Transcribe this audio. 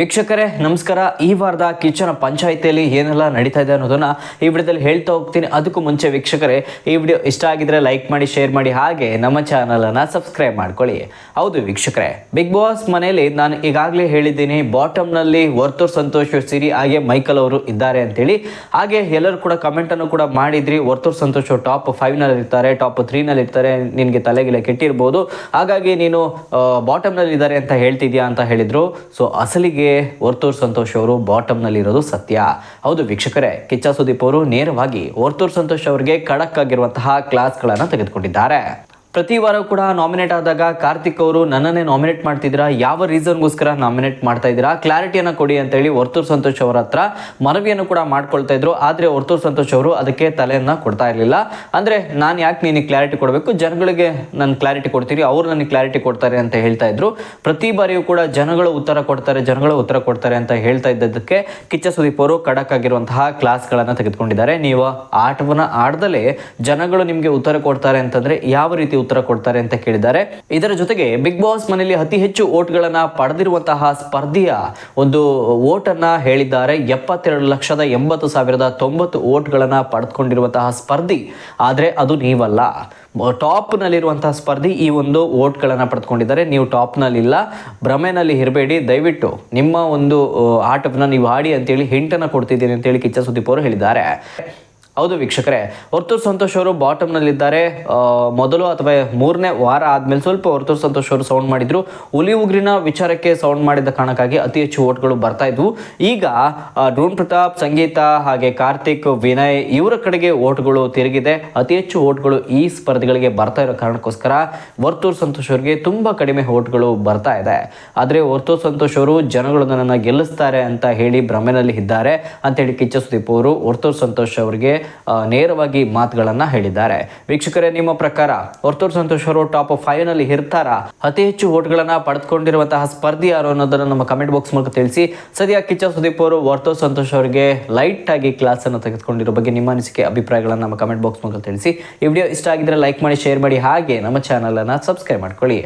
ವೀಕ್ಷಕರೇ, ನಮಸ್ಕಾರ. ಈ ವಾರದ ಕಿಚನ ಪಂಚಾಯಿತಿಯಲ್ಲಿ ಏನೆಲ್ಲ ನಡೀತಾ ಇದೆ ಅನ್ನೋದನ್ನ ಈ ವಿಡಿಯೋದಲ್ಲಿ ಹೇಳ್ತಾ ಹೋಗ್ತೀನಿ. ಅದಕ್ಕೂ ಮುಂಚೆ ವೀಕ್ಷಕರೇ, ಈ ವಿಡಿಯೋ ಇಷ್ಟ ಆಗಿದ್ರೆ ಲೈಕ್ ಮಾಡಿ, ಶೇರ್ ಮಾಡಿ, ಹಾಗೆ ನಮ್ಮ ಚಾನಲನ್ನು ಸಬ್ಸ್ಕ್ರೈಬ್ ಮಾಡ್ಕೊಳ್ಳಿ. ಹೌದು ವೀಕ್ಷಕರೇ, ಬಿಗ್ ಬಾಸ್ ಮನೆಯಲ್ಲಿ ನಾನು ಈಗಾಗಲೇ ಹೇಳಿದ್ದೀನಿ ಬಾಟಮ್ನಲ್ಲಿ ವರ್ತೂರ್ ಸಂತೋಷ್ ಸಿರಿ, ಹಾಗೆ ಮೈಕಲ್ ಅವರು ಇದ್ದಾರೆ ಅಂತೇಳಿ. ಹಾಗೆ ಎಲ್ಲರೂ ಕೂಡ ಕಮೆಂಟನ್ನು ಕೂಡ ಮಾಡಿದ್ರಿ. ವರ್ತೂರ್ ಸಂತೋಷ್ ಟಾಪ್ ಫೈವ್ನಲ್ಲಿ ಇರ್ತಾರೆ ಟಾಪ್ ತ್ರೀ ನಲ್ಲಿ ಇರ್ತಾರೆ ನಿನ್ಗೆ ತಲೆಗಿಲೆ ಕೆಟ್ಟಿರ್ಬೋದು. ಹಾಗಾಗಿ ನೀನು ಬಾಟಮ್ನಲ್ಲಿ ಇದ್ದಾರೆ ಅಂತ ಹೇಳ್ತಿದ್ಯಾ ಅಂತ ಹೇಳಿದ್ರು. ಸೊ ಅಸಲಿಗೆ ವರ್ತೂರ್ ಸಂತೋಷ್ ಅವರು ಬಾಟಮ್ನಲ್ಲಿ ಇರೋದು ಸತ್ಯ. ಹೌದು ವೀಕ್ಷಕರೇ, ಕಿಚ್ಚ ಸುದೀಪ್ ಅವರು ನೇರವಾಗಿ ಓರ್ತೂರ್ ಸಂತೋಷ್ ಅವರಿಗೆ ಖಡಕ್ ಆಗಿರುವಂತಹ ಕ್ಲಾಸ್ಗಳನ್ನು ತೆಗೆದುಕೊಂಡಿದ್ದಾರೆ. ಪ್ರತಿ ವಾರ ಕೂಡ ನಾಮಿನೇಟ್ ಆದಾಗ ಕಾರ್ತಿಕ್ ಅವರು ನನ್ನನ್ನೇ ನಾಮಿನೇಟ್ ಮಾಡ್ತಿದ್ದೀರಾ? ಯಾವ ರೀಸನ್ಗೋಸ್ಕರ ನಾಮಿನೇಟ್ ಮಾಡ್ತಾ ಇದ್ದೀರಾ? ಕ್ಲಾರಿಟಿಯನ್ನು ಕೊಡಿ ಅಂತೇಳಿ ವರ್ತೂರ್ ಸಂತೋಷ್ ಅವರ ಹತ್ರ ಮನವಿಯನ್ನು ಕೂಡ ಮಾಡ್ಕೊಳ್ತಾ ಇದ್ರು. ಆದರೆ ವರ್ತೂರ್ ಸಂತೋಷ್ ಅವರು ಅದಕ್ಕೆ ತಲೆಯನ್ನು ಕೊಡ್ತಾ ಇರಲಿಲ್ಲ. ಅಂದರೆ ನಾನು ಯಾಕೆ ನಿನಗೆ ಕ್ಲಾರಿಟಿ ಕೊಡಬೇಕು? ಜನಗಳಿಗೆ ನಾನು ಕ್ಲಾರಿಟಿ ಕೊಡ್ತೀನಿ ಅವರು ನನಗೆ ಕ್ಲಾರಿಟಿ ಕೊಡ್ತಾರೆ ಅಂತ ಹೇಳ್ತಾ ಇದ್ರು. ಪ್ರತಿ ಬಾರಿಯೂ ಕೂಡ ಜನಗಳು ಉತ್ತರ ಕೊಡ್ತಾರೆ, ಜನಗಳು ಉತ್ತರ ಕೊಡ್ತಾರೆ ಅಂತ ಹೇಳ್ತಾ ಇದ್ದದಕ್ಕೆ ಕಿಚ್ಚ ಸುದೀಪ್ ಅವರು ಖಡಕ್ ಆಗಿರುವಂತಹ ಕ್ಲಾಸ್ಗಳನ್ನು ತೆಗೆದುಕೊಂಡಿದ್ದಾರೆ. ನೀವು ಆಟವನ್ನು ಆಡ್ದಲೇ ಜನಗಳು ನಿಮಗೆ ಉತ್ತರ ಕೊಡ್ತಾರೆ ಅಂತಂದರೆ ಯಾವ ರೀತಿ ಉತ್ತರ ಕೊಡ್ತಾರೆ ಅಂತ ಕೇಳಿದ್ದಾರೆ. ಇದರ ಜೊತೆಗೆ ಬಿಗ್ ಬಾಸ್ ಮನೆಯಲ್ಲಿ ಅತಿ ಹೆಚ್ಚು ಓಟ್ಗಳನ್ನ ಪಡೆದಿರುವಂತಹ ಸ್ಪರ್ಧಿಯ ಒಂದು ಓಟನ್ನ ಹೇಳಿದ್ದಾರೆ. ಎಪ್ಪತ್ತೆರಡು ಲಕ್ಷದ ಎಂಬತ್ತು ಸಾವಿರದ ತೊಂಬತ್ತು ಓಟ್ಗಳನ್ನ ಪಡೆದುಕೊಂಡಿರುವಂತಹ ಸ್ಪರ್ಧಿ. ಆದರೆ ಅದು ನೀವಲ್ಲ. ಟಾಪ್ನಲ್ಲಿರುವಂತಹ ಸ್ಪರ್ಧಿ ಈ ಒಂದು ಓಟ್ಗಳನ್ನು ಪಡೆದುಕೊಂಡಿದ್ದಾರೆ. ನೀವು ಟಾಪ್ನಲ್ಲಿಲ್ಲ. ಭ್ರಮೆನಲ್ಲಿ ಇರಬೇಡಿ. ದಯವಿಟ್ಟು ನಿಮ್ಮ ಒಂದು ಆಟವನ್ನು ನೀವು ಆಡಿ ಅಂತೇಳಿ ಹಿಂಟನ್ನು ಕೊಡ್ತಿದ್ದೀನಿ ಅಂತೇಳಿ ಕಿಚ್ಚ ಸುದೀಪ್ ಅವರು ಹೇಳಿದ್ದಾರೆ. ಹೌದು ವೀಕ್ಷಕರೇ, ವರ್ತೂರ್ ಸಂತೋಷ್ ಅವರು ಬಾಟಮ್ನಲ್ಲಿದ್ದಾರೆ. ಮೊದಲು ಅಥವಾ ಮೂರನೇ ವಾರ ಆದಮೇಲೆ ಸ್ವಲ್ಪ ವರ್ತೂರ್ ಸಂತೋಷ್ ಅವರು ಸೌಂಡ್ ಮಾಡಿದ್ರು. ಹುಲಿ ಉಗ್ರಿನ ವಿಚಾರಕ್ಕೆ ಸೌಂಡ್ ಮಾಡಿದ ಕಾರಣಕ್ಕಾಗಿ ಅತಿ ಹೆಚ್ಚು ಓಟ್ಗಳು ಬರ್ತಾ ಇದ್ವು. ಈಗ ಡ್ರೋನ್ ಪ್ರತಾಪ್, ಸಂಗೀತ ಹಾಗೆ ಕಾರ್ತಿಕ್, ವಿನಯ್ ಇವರ ಕಡೆಗೆ ಓಟ್ಗಳು ತಿರುಗಿದೆ. ಅತಿ ಹೆಚ್ಚು ಓಟ್ಗಳು ಈ ಸ್ಪರ್ಧೆಗಳಿಗೆ ಬರ್ತಾ ಇರೋ ಕಾರಣಕ್ಕೋಸ್ಕರ ವರ್ತೂರ್ ಸಂತೋಷ್ ಅವರಿಗೆ ತುಂಬಾ ಕಡಿಮೆ ಓಟ್ಗಳು ಬರ್ತಾ ಇದೆ. ಆದರೆ ವರ್ತೂರ್ ಸಂತೋಷ್ ಅವರು ಜನಗಳು ನನ್ನನ್ನು ಗೆಲ್ಲಿಸ್ತಾರೆ ಅಂತ ಹೇಳಿ ಭ್ರಮೆನಲ್ಲಿ ಇದ್ದಾರೆ. ಅಂತ ಹೇಳಿ ಕಿಚ್ಚ ಸುದೀಪ್ ಅವರು, ವರ್ತೂರ್ ಸಂತೋಷ್ ಅವರಿಗೆ ನೇರವಾಗಿ ಮಾತುಗಳನ್ನು ಹೇಳಿದ್ದಾರೆ. ವೀಕ್ಷಕರೇ, ನಿಮ್ಮ ಪ್ರಕಾರ ಹೊರತೂರು ಸಂತೋಷ್ ಅವರು ಟಾಪ್ ಫೈವ್ನಲ್ಲಿ ಇರ್ತಾರಾ? ಅತಿ ಹೆಚ್ಚು ಓಟ್ಗಳನ್ನ ಪಡೆದುಕೊಂಡಿರುವಂತಹ ಸ್ಪರ್ಧಿ ಯಾರು ಅನ್ನೋದನ್ನ ನಮ್ಮ ಕಮೆಂಟ್ ಬಾಕ್ಸ್ ಮೂಲಕ ತಿಳಿಸಿ. ಸದ್ಯ ಕಿಚ್ಚ ಸುದೀಪ್ ಅವರು ವರ್ತೋ ಸಂತೋಷ್ ಅವರಿಗೆ ಲೈಟ್ ಆಗಿ ಕ್ಲಾಸ್ ಅನ್ನು ತೆಗೆದುಕೊಂಡಿರೋ ಬಗ್ಗೆ ನಿಮ್ಮ ಅನಿಸಿಕೆ, ಅಭಿಪ್ರಾಯಗಳನ್ನು ನಮ್ಮ ಕಮೆಂಟ್ ಬಾಕ್ಸ್ ಮೂಲಕ ತಿಳಿಸಿ. ಈ ವಿಡಿಯೋ ಇಷ್ಟ ಆಗಿದ್ರೆ ಲೈಕ್ ಮಾಡಿ ಶೇರ್ ಮಾಡಿ. ಹಾಗೆ ನಮ್ಮ ಚಾನಲನ್ನು ಸಬ್ಸ್ಕ್ರೈಬ್ ಮಾಡ್ಕೊಳ್ಳಿ.